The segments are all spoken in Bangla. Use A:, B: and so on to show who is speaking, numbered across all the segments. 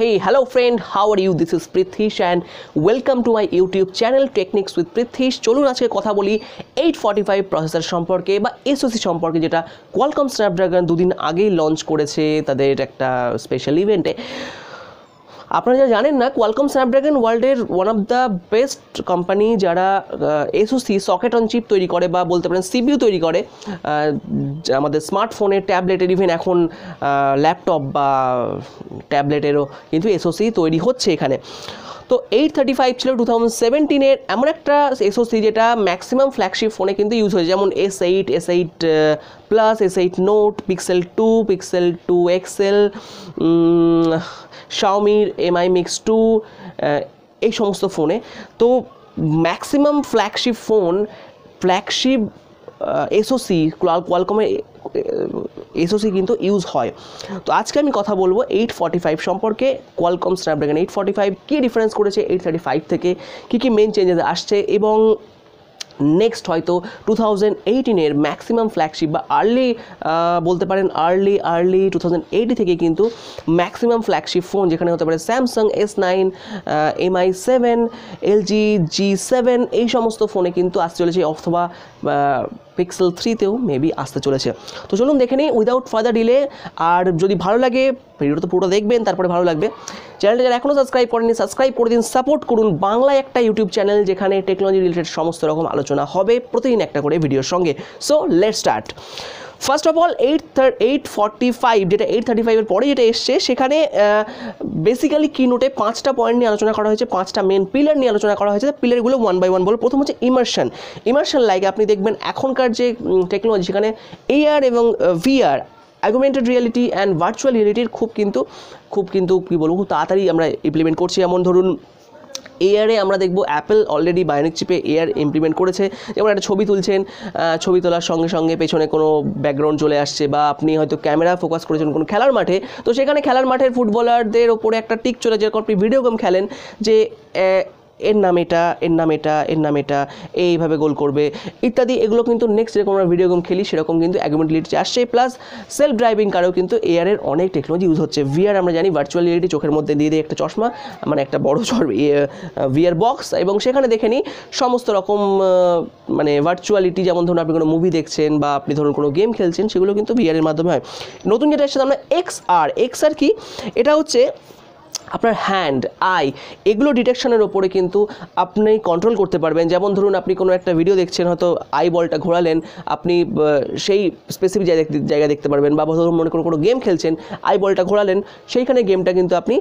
A: Hey, hello friend, how are you? This is Prithish and welcome to my YouTube channel Techniques with Prithish. চলুন আজকে কথা বলি এইট ফর্টি ফাইভ প্রসেসর সম্পর্কে বা এসওসি সম্পর্কে যেটা কোয়ালকম স্ন্যাপড্রাগন দুদিন আগেই লঞ্চ করেছে তাদের একটা স্পেশাল ইভেন্টে আপনারা যারা জানেন না কোয়ালকম স্ন্যাপড্রাগন ওয়ার্ল্ডের one of the best company যারা এসওসি সকেট অন চিপ তৈরি করে বা বলতে পারেন সিবিউ তৈরি করে আমাদের স্মার্টফোনে ট্যাবলেটের ইভেন এখন ল্যাপটপ বা ট্যাবলেটেরও কিন্তু এসওসি তৈরি হচ্ছে এখানে। তো এইট থার্টি ফাইভ ছিল টু থাউজেন্ড সেভেন্টিনের এমন একটা এসওসি যেটা ম্যাক্সিমাম ফ্ল্যাগশিপ ফোনে কিন্তু ইউজ হয়েছে, যেমন S eight S eight plus S eight Note Pixel two Pixel two XL শাওমির MI mix two এই সমস্ত ফোনে তো maximum flagship phone flagship SOC কোয়ালকমের SOC কিন্তু ইউজ হয়। তো আজকে আমি কথা বলব এইট ফর্টি ফাইভ সম্পর্কে Qualcomm Snapdragon eight forty five কী ডিফারেন্স করেছে এইট থার্টি ফাইভ থেকে, কী কী মেন চেঞ্জেস আসছে এবং নেক্সট হয়তো টু থাউজেন্ড এইটিনের ম্যাক্সিমাম ফ্ল্যাগশিপ বা আর্লি বলতে পারেন early early two thousand eighteen থেকে কিন্তু ম্যাক্সিমাম ফ্ল্যাগশিপ ফোন যেখানে হতে পারে Samsung S nine Mi seven LG G seven এই সমস্ত ফোনে কিন্তু আসতে চলেছে অথবা পিক্সেল থ্রিতেও মেবি আসতে চলেছে। তো চলুন দেখে নিই উইদাউট ফার্দার ডিলে আর যদি ভালো লাগে, ভিডিওটা তো পুরো দেখবেন, তারপরে ভালো লাগবে। চ্যানেলটা যারা এখনও সাবস্ক্রাইব করেনি সাবস্ক্রাইব করে দিন সাপোর্ট করুন। বাংলা একটা ইউটিউব চ্যানেল যেখানে টেকনোলজি রিলেটেড সমস্ত রকম আলোচনা হবে প্রতিদিন একটা করে ভিডিওর সঙ্গে। So let start first of all eight eight forty five যেটা এইট থার্টি ফাইভের পরে যেটা এসছে, সেখানে বেসিক্যালি কি নোটে পাঁচটা পয়েন্ট নিয়ে আলোচনা করা হয়েছে, পাঁচটা মেন পিলার নিয়ে আলোচনা করা হয়েছে। পিলারগুলো ওয়ান বাই ওয়ান বলো। প্রথম হচ্ছে ইমার্শন ইমার্শন লাইক আপনি দেখবেন এখনকার যে টেকনোলজি সেখানে এআর এবং VR augmented reality and virtual রিয়ালিটির খুব কিন্তু খুব কিন্তু কী বলব, খুব তাড়াতাড়ি আমরা ইমপ্লিমেন্ট করছি। এমন ধরুন এআরে আমরা দেখব অ্যাপেল অলরেডি বায়োনিক চিপে এয়ার ইমপ্লিমেন্ট করেছে। যেমন একটা ছবি তুলছেন ছবি তোলার সঙ্গে সঙ্গে পেছনে কোনো ব্যাকগ্রাউন্ড চলে আসছে বা আপনি হয়তো ক্যামেরা ফোকাস করেছেন কোনো খেলার মাঠে। তো সেখানে খেলার মাঠের ফুটবলারদের ওপরে একটা টিক চলে যেরকম আপনি ভিডিও গেম খেলেন যে এর নাম এটা, এর নাম এটা, এর নাম এটা, এইভাবে গোল করবে, ইত্যাদি। এগুলো কিন্তু নেক্সট যেরকম আমরা ভিডিও গেম খেলি, সেরকম কিন্তু অ্যাগুমেন্টিলিটি আসছে প্লাস সেলফ ড্রাইভিং কারেও কিন্তু এআরের অনেক টেকনোলজি ইউজ হচ্ছে। ভিআর আমরা জানি ভার্চুয়াল রিয়েলিটি চোখের মধ্যে দিয়ে দিয়ে একটা চশমা মানে একটা বড় ভিআর বক্স এবং সেখানে দেখে নিই, সমস্ত রকম মানে ভার্চুয়ালিটি যেমন ধরুন আপনি কোনো মুভি দেখছেন বা আপনি ধরুন কোনো গেম খেলছেন, সেগুলো কিন্তু ভিআরের মাধ্যমে হয়। নতুন যেটা এসেছে, আমরা এক্স আর এক্স আর কি? এটা হচ্ছে আপনার হ্যান্ড আই এগুলো ডিটেকশনের ওপরে কিন্তু আপনি কন্ট্রোল করতে পারবেন। যেমন ধরুন, আপনি কোনো একটা ভিডিও দেখছেন, হয়তো আই বলটা ঘোরালেন, আপনি সেই স্পেসিফিক জায়গা দেখতে পারবেন বা ধরুন মনে করুন কোনো গেম খেলছেন আই বলটা ঘোরালেন, সেইখানে গেমটা কিন্তু আপনি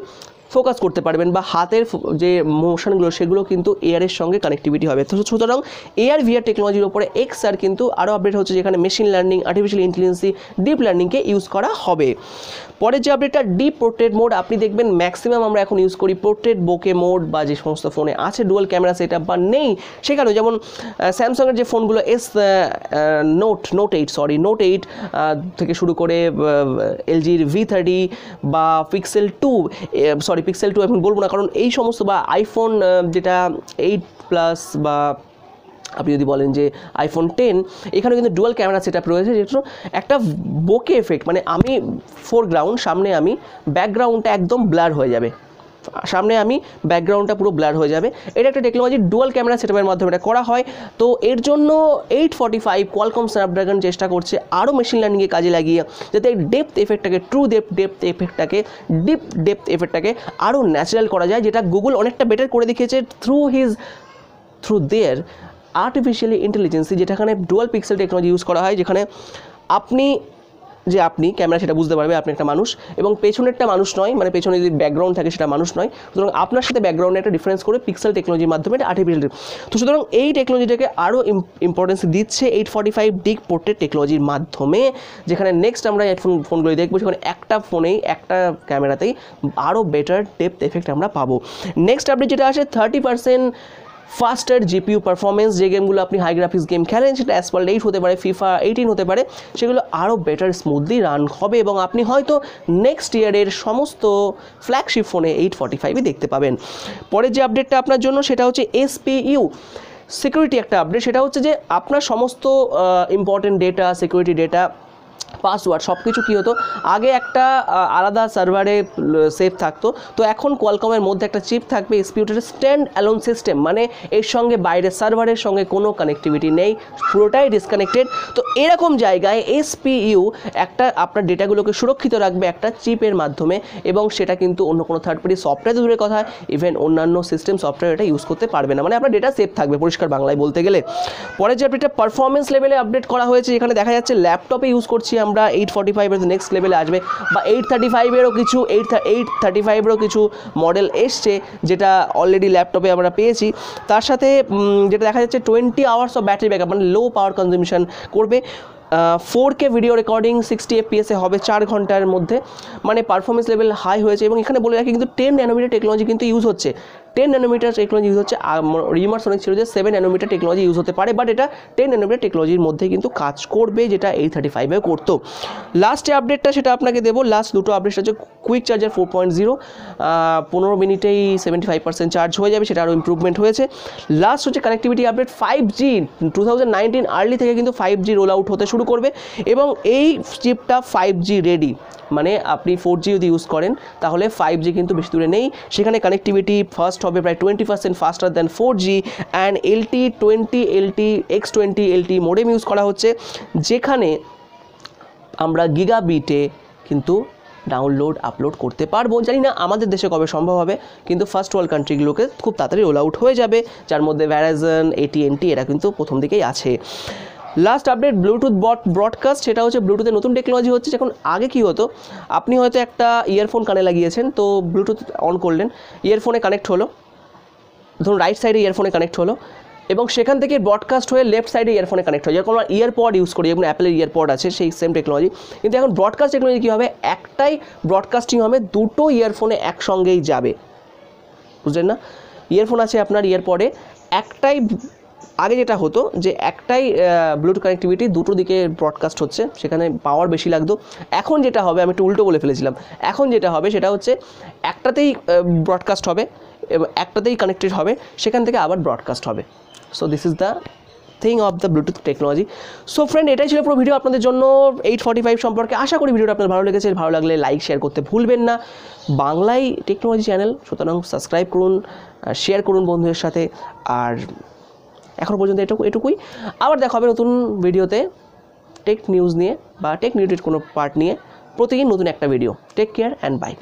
A: ফোকাস করতে পারবেন বা হাতের যে মোশনগুলো, সেগুলো কিন্তু এআরের সঙ্গে কানেক্টিভিটি হবে। তো সুতরাং এআর ভিআর টেকনোলজির ওপরে এক্স আর কিন্তু আরও আপডেট হচ্ছে, যেখানে machine learning artificial intelligence deep লার্নিংকে use করা হবে। পরের যে আপডেটটা ডিপ পোর্ট্রেট মোড আপনি দেখবেন ম্যাক্সিমাম আমরা এখন ইউজ করি পোর্ট্রেট বোকে মোড বা যে সমস্ত ফোনে আছে ডুয়াল ক্যামেরা সেট বা নেই, সেখানেও যেমন স্যামসাংয়ের যে ফোনগুলো S note note eight sorry note eight থেকে শুরু করে এলজির ভি থার্টি বা Pixel two sorry Pixel two এখন বলব না, কারণ এই সমস্ত বা আইফোন যেটা এইট প্লাস বা আপনি যদি বলেন যে আইফোন টেন এখানে কিন্তু ডুয়াল ক্যামেরা সেট আপ রয়েছে, যেটা একটা বোকে এফেক্ট মানে আমি ফোরগ্রাউন্ড সামনে আমি ব্যাকগ্রাউন্ডটা একদম ব্লার হয়ে যাবে। সামনে আমি ব্যাকগ্রাউন্ডটা পুরো ব্লার হয়ে যাবে। এটা একটা টেকনোলজি ডুয়াল ক্যামেরা সেটআপের মাধ্যমে এটা করা হয়। তো এর জন্য eight forty five Qualcomm Snapdragon চেষ্টা করছে আরও মেশিন লার্নিংয়ে কাজে লাগিয়ে, যাতে এই ডেপথ এফেক্টটাকে ট্রু ডেপথ ডেপথ এফেক্টটাকে ডিপ ডেপথ এফেক্টটাকে আরও ন্যাচারাল করা যায়, যেটা গুগল অনেকটা বেটার করে দেখিয়েছে through his through their artificially intelligence যেটাখানে dual pixel technology use করা হয়, যেখানে আপনি যে আপনি, ক্যামেরা সেটা বুঝতে পারবে, আপনি একটা মানুষ এবং পেছনেরটা মানুষ নয় মানে পেছনে যদি ব্যাকগ্রাউন্ড থাকে সেটা মানুষ নয়। সুতরাং আপনার সাথে ব্যাকগ্রাউন্ডে একটা ডিফারেন্স করে পিক্সেল টেকনোলজির মাধ্যমে এটা আর্টিফিশিয়াল তো সুতরাং এই টেকনোলজিটাকে আরও ইম্পর্টেন্স দিচ্ছে এইট ফর্টি ফাইভ ডিক পোর্ট্রেট টেকনোলজির মাধ্যমে, যেখানে নেক্সট আমরা এই ফোন ফোনগুলো দেখব, সেখানে একটা ফোনেই একটা ক্যামেরাতেই আরও বেটার ডেপথ এফেক্ট আমরা পাবো। নেক্সট আপডেট যেটা আসে thirty percent faster GPU performance যে গেমগুলো আপনি হাই গ্রাফিক্স গেম খেলেন, সেটা অ্যাসপাল্ট এইট হতে পারে ফিফা এইটিন হতে পারে, সেগুলো আরও বেটার স্মুথলি রান হবে এবং আপনি হয়তো নেক্সট ইয়ারের সমস্ত ফ্ল্যাগশিপ ফোনে এইট ফর্টি ফাইভই দেখতে পাবেন। পরের যে আপডেটটা আপনার জন্য, সেটা হচ্ছে এসপিইউ সিকিউরিটি একটা আপডেট সেটা হচ্ছে যে আপনার সমস্ত important data security data password সব কিছু কী হতো? আগে একটা আলাদা সার্ভারে সেভ থাকতো। তো এখন কোয়ালকমের মধ্যে একটা চিপ থাকবে এসপিউটের স্ট্যান্ড অ্যালোন সিস্টেম। মানে এর সঙ্গে বাইরের সার্ভারের সঙ্গে কোনো কানেক্টিভিটি নেই, পুরোটাই ডিসকানেক্টেড তো এরকম জায়গায় এসপিইউ একটা, আপনার ডেটাগুলোকে সুরক্ষিত রাখবে একটা চিপের মাধ্যমে এবং সেটা কিন্তু অন্য কোনো থার্ড পার্টি সফটওয়্যার দূরের কথা ইভেন অন্যান্য সিস্টেম সফটওয়্যার এটা ইউজ করতে পারবে না। মানে আপনার ডেটা সেভ থাকবে, পরিষ্কার বাংলায় বলতে গেলে। পরের যে আপডেটটা পারফরমেন্স লেভেলে আপডেট করা হয়েছে এখানে দেখা যাচ্ছে ল্যাপটপে ইউজ করছি আমরা এইট ফর্টি ফাইভের নেক্সট লেভেলে আসবে বা এইট থার্টি ফাইভেরও কিছু এইট এইট থার্টি ফাইভেরও কিছু মডেল এসছে যেটা অলরেডি ল্যাপটপে আমরা পেয়েছি। তার সাথে যেটা দেখা যাচ্ছে twenty hours of battery backup মানে লো পাওয়ার কনজিউশন করবে। Four K video recording sixty এফপিএসে হবে চার ঘণ্টার মধ্যে। মানে পারফরমেন্স লেভেল হাই হয়েছে এবং এখানে বলে রাখি কিন্তু টেন ন্যানোমিটার টেকনোলজি কিন্তু ইউজ হচ্ছে। টেন ন্যানোমিটার টেকনোলজি ইউজ হচ্ছে। রিমার্স অনেক ছিল যে সেভেন ন্যানোমিটার টেকনোলজি ইউজ হতে পারে বাট এটা টেন ন্যানোমিটার টেকনোলজির মধ্যে কিন্তু কাজ করবে, যেটা এইট থার্টি ফাইভে করতো। লাস্টে আপডেটটা সেটা আপনাকে দেবো। লাস্ট দুটো আপডেট হচ্ছে quick charger four point zero পনেরো মিনিটেই সেভেন্টি ফাইভ পার্সেন্ট চার্জ হয়ে যাবে সেটা আরও ইম্প্রুভমেন্ট হয়েছে। লাস্ট হচ্ছে connectivity update five G two thousand nineteen early থেকে কিন্তু ফাইভ জি রোল আউট হতে শুরু করবে, এবং এই চিপটা ফাইভ জি রেডি মানে আপনি ফোর জি যদি ইউজ করেন, তাহলে ফাইভ জি কিন্তু বেশি দূরে নেই। সেখানে কানেক্টিভিটি ফার্স্ট হবে প্রায় twenty percent faster than four G and LTE twenty LTE X twenty LTE modem use করা হচ্ছে, যেখানে আমরা গিগাবিটে কিন্তু ডাউনলোড আপলোড করতে পারব। জানি না আমাদের দেশে কবে সম্ভব হবে, কিন্তু ফার্স্ট ওয়ার্ল্ড কান্ট্রিগুলোকে খুব তাড়াতাড়ি রোল আউট হয়ে যাবে, যার মধ্যে ভ্যারাজন এটিএনটি এরা কিন্তু প্রথম দিকেই আছে। লাস্ট আপডেট ব্লুটুথ বট ব্রডকাস্ট সেটা হচ্ছে ব্লুটুথের নতুন টেকনোলজি হচ্ছে, যখন আগে কি হতো, আপনি হয়তো একটা ইয়ারফোন কানে লাগিয়েছেন, তো ব্লুটুথ অন করলেন ইয়ারফোনে কানেক্ট হলো, ধরুন রাইট সাইডে ইয়ারফোনে কানেক্ট হলো, এবং সেখান থেকে ব্রডকাস্ট হয়ে লেফট সাইডে ইয়ারফোনে কানেক্ট হয়, যেরকম আমরা ইয়ারপড ইউজ করি, যেমন অ্যাপেলের ইয়ারপড আছে, সেই সেম টেকনোলজি কিন্তু এখন ব্রডকাস্ট টেকনোলজি কী হবে? একটাই ব্রডকাস্টিং হবে, দুটো ইয়ারফোনে একসঙ্গেই যাবে। বুঝলেন না? ইয়ারফোন আছে আপনার ইয়ারপডে একটাই আগে যেটা হতো যে একটাই ব্লুটুথ কানেক্টিভিটি দুটো দিকে ব্রডকাস্ট হচ্ছে, সেখানে পাওয়ার বেশি লাগতো। এখন যেটা হবে, আমি একটু উল্টো বলে ফেলেছিলাম। এখন যেটা হবে, সেটা হচ্ছে একটাতেই ব্রডকাস্ট হবে একটাতেই কানেক্টেড হবে, সেখান থেকে আবার ব্রডকাস্ট হবে। So this is the thing of the Bluetooth technology so friend এটাই ছিল পুরো ভিডিও আপনাদের জন্য। এইট ফর্টি ফাইভ সম্পর্কে আশা করি ভিডিওটা আপনার ভালো লেগেছে। ভালো লাগলে লাইক শেয়ার করতে ভুলবেন না। বাংলায় টেকনোলজি চ্যানেল সুতরাং সাবস্ক্রাইব করুন শেয়ার করুন বন্ধুদের সাথে। আর এখন পর্যন্ত এটুকু এটুকুই। আবার দেখা হবে নতুন ভিডিওতে টেক নিউজ নিয়ে বা টেক নিউজের কোনো পার্ট নিয়ে প্রতিদিন নতুন একটা video take care and bye